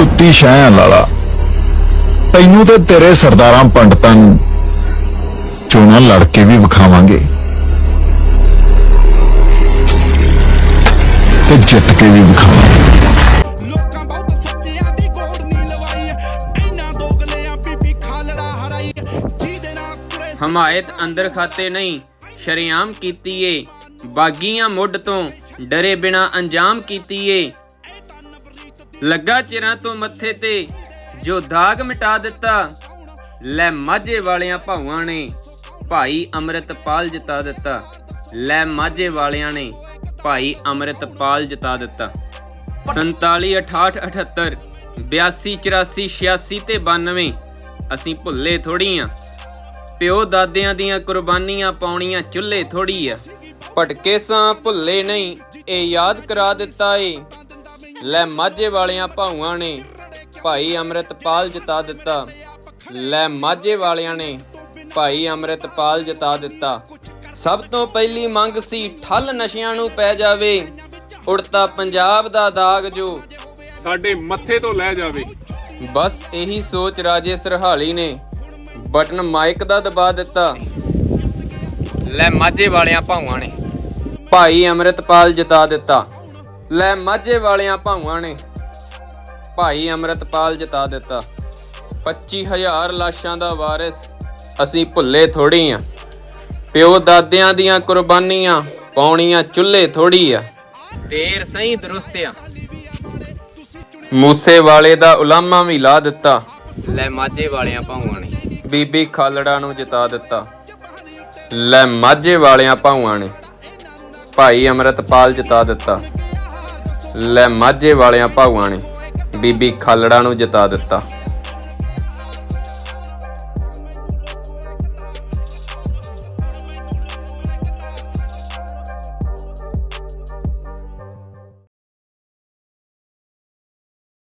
ਕੁੱਤੀ ਸ਼ਹਿ ਲਾਲਾ ਤੈਨੂੰ ਤੇ ਤੇਰੇ ਸਰਦਾਰਾਂ ਪੰਡਤਾਂ ਨੂੰ ਚੋਣਾਂ ਲੜ ਕੇ ਵੀ ਵਿਖਾਵਾਂਗੇ। ਤੇ ਜਿੱਤ ਕੇ ਵੀ ਵਿਖਾਵਾਂਗੇ। ਲੋਕਾਂ ਬਹੁਤ ਸੱਚਿਆਂ ਦੀ ਗੋੜ ਨਹੀਂ ਲਵਾਈ ਇੰਨਾ ਦੋਗਲਿਆਂ ਬੀਬੀ ਖਾਲੜਾ ਹਰਾਈ ਜਿਹਦੇ ਨਾਲ ਤੁਰੇ ਹਮਾਇਤ ਅੰਦਰ ਖਾਤੇ ਨਹੀਂ ਸ਼ਰਿਆਮ ਕੀਤੀ ਏ। ਬਾਗੀਆਂ ਮੁੱਢ ਤੋਂ ਡਰੇ ਬਿਨਾ ਅੰਜਾਮ ਕੀਤੀ ਏ। ਲੱਗਾ ਚਿਰਾਂ ਤੋਂ ਮੱਥੇ ਤੇ, ਜੋ ਦਾਗ ਮਿਟਾ ਦਿੱਤਾ, ਲੈ ਮਾਝੇ ਵਾਲਿਆਂ ਭਾਵਾਂ ਨੇ, ਭਾਈ ਅੰਮ੍ਰਿਤਪਾਲ ਜਿਤਾ ਦਿੱਤਾ। ਲੈ ਮਾਝੇ ਵਾਲਿਆਂ ਨੇ, ਭਾਈ ਅੰਮ੍ਰਿਤਪਾਲ ਜਿਤਾ ਦਿੱਤਾ। 47 68 78 82 84 86 ਤੇ 92 ਅਸੀਂ ਭੁੱਲੇ ਥੋੜੀ ਆਂ। ਪਿਓ ਦਾਦਿਆਂ ਦੀਆਂ ਕੁਰਬਾਨੀਆਂ ਪਾਉਣੀਆਂ ਚੁੱਲ੍ਹੇ ਥੋੜੀ ਆ। ਭਟਕੇ ਸਾਂ ਭੁੱਲੇ ਨਹੀਂ, ਇਹ ਯਾਦ ਕਰਾ ਦਿੱਤਾ ਏ। ਲੈ ਮਾਝੇ ਵਾਲਿਆਂ ਭਾਊਆਂ ਨੇ ਭਾਈ ਅੰਮ੍ਰਿਤਪਾਲ ਜਿਤਾ ਦਿੱਤਾ। ਲੈ ਮਾਝੇ ਵਾਲਿਆਂ ਨੇ ਭਾਈ ਅੰਮ੍ਰਿਤਪਾਲ ਜਿਤਾ ਦਿੱਤਾ। ਸਭ ਤੋਂ ਪਹਿਲੀ ਮੰਗ ਸੀ ਠੱਲ ਨਸ਼ਿਆਂ ਨੂੰ ਪੈ ਜਾਵੇ। ਉੜਤਾ ਪੰਜਾਬ ਦਾ ਦਾਗ ਜੋ ਸਾਡੇ ਮੱਥੇ ਤੋਂ ਲੈ ਜਾਵੇ। ਬਸ ਇਹੀ ਸੋਚ ਰਾਜੇ ਸਰਹਾਲੀ ਨੇ। ਬਟਨ ਮਾਈਕ ਦਾ ਦਬਾ ਦਿੱਤਾ। ਲੈ ਮਾਝੇ ਵਾਲਿਆਂ ਭਾਵਾਂ ਨੇ ਭਾਈ ਅੰਮ੍ਰਿਤਪਾਲ ਜਿਤਾ ਦਿੱਤਾ। ਲੈ ਮਾਝੇ ਵਾਲਿਆਂ ਭਾਵਾਂ ਨੇ। ਭਾਈ ਅੰਮ੍ਰਿਤਪਾਲ ਜਿਤਾ ਦਿੱਤਾ। 25000 ਲਾਸ਼ਾਂ ਦਾ ਵਾਰਿਸ। ਅਸੀਂ ਭੁੱਲੇ ਥੋੜੀ ਆ। ਪਿਓ ਦਾਦਿਆਂ ਦੀਆਂ ਕੁਰਬਾਨੀਆਂ ਪਾਉਣੀਆਂ ਚੁੱਲ੍ਹੇ ਥੋੜੀ ਆ। ਦੇਰ ਸਹੀ ਦਰੁਸਤ ਆ। ਮੂਸੇ ਵਾਲੇ ਦਾ ਉਲਾਮਾ ਵੀ ਲਾ ਦਿੱਤਾ। ਲੈ ਮਾਝੇ ਵਾਲਿਆਂ ਭਾਵਾਂ ਨੇ। ਬੀਬੀ ਖਾਲੜਾ ਨੂੰ ਜਿਤਾ ਦਿੱਤਾ। ਲੈ ਮਾਝੇ ਵਾਲਿਆਂ ਭਾਵਾਂ ਨੇ। ਭਾਈ ਅੰਮ੍ਰਿਤਪਾਲ ਜਿਤਾ ਦਿੱਤਾ। ਲੈ ਮਾਝੇ ਵਾਲਿਆਂ ਭਾਵਾਂ ਨੇ। ਬੀਬੀ ਖਾਲੜਾ ਨੂੰ ਜਿਤਾ ਦਿੱਤਾ।